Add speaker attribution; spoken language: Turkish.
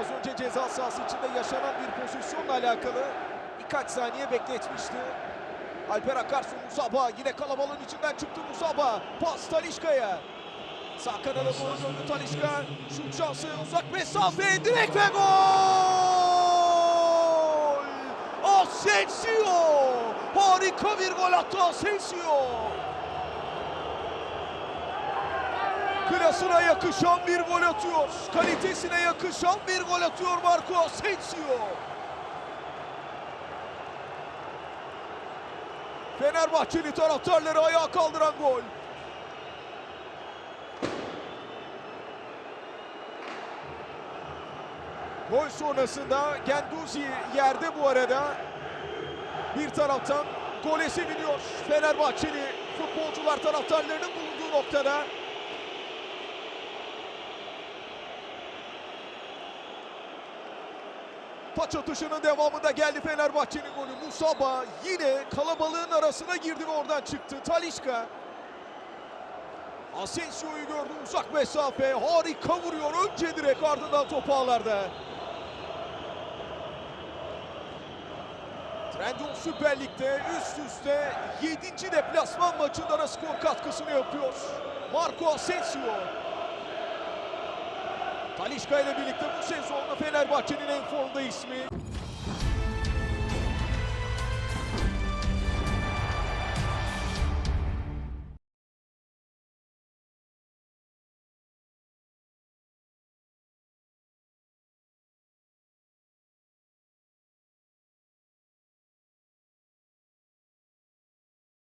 Speaker 1: Az önce ceza sahası içinde yaşanan bir pozisyonla alakalı birkaç saniye bekletmişti. Alper Akarsu Musaba yine kalabalığın içinden çıktı Musaba. Pas Talişka'ya. Sağ kanada doğru döndü Talişka. Şut şansı uzak mesafe direkt ve gol! Asensio! Harika bir gol attı Asensio! Klasına yakışan bir gol atıyor. Kalitesine yakışan bir gol atıyor Marco Asensio. Fenerbahçeli taraftarları ayağa kaldıran gol. Gol sonrasında Genduzi yerde bu arada. Bir taraftan gole seviniyor. Fenerbahçeli futbolcular taraftarlarının bulunduğu noktada. Taç atışının devamında geldi Fenerbahçe'nin golü. Musaba yine kalabalığın arasına girdi ve oradan çıktı. Talişka. Asensio'yu gördü uzak mesafe. Harika vuruyor. Önce direkt ardından topu ağlarda. Trendyol Süper Lig'de üst üste 7. deplasman maçında da skor katkısını yapıyor. Marco Asensio. Talişka ile birlikte bu sezonda Fenerbahçe'nin en formda ismi.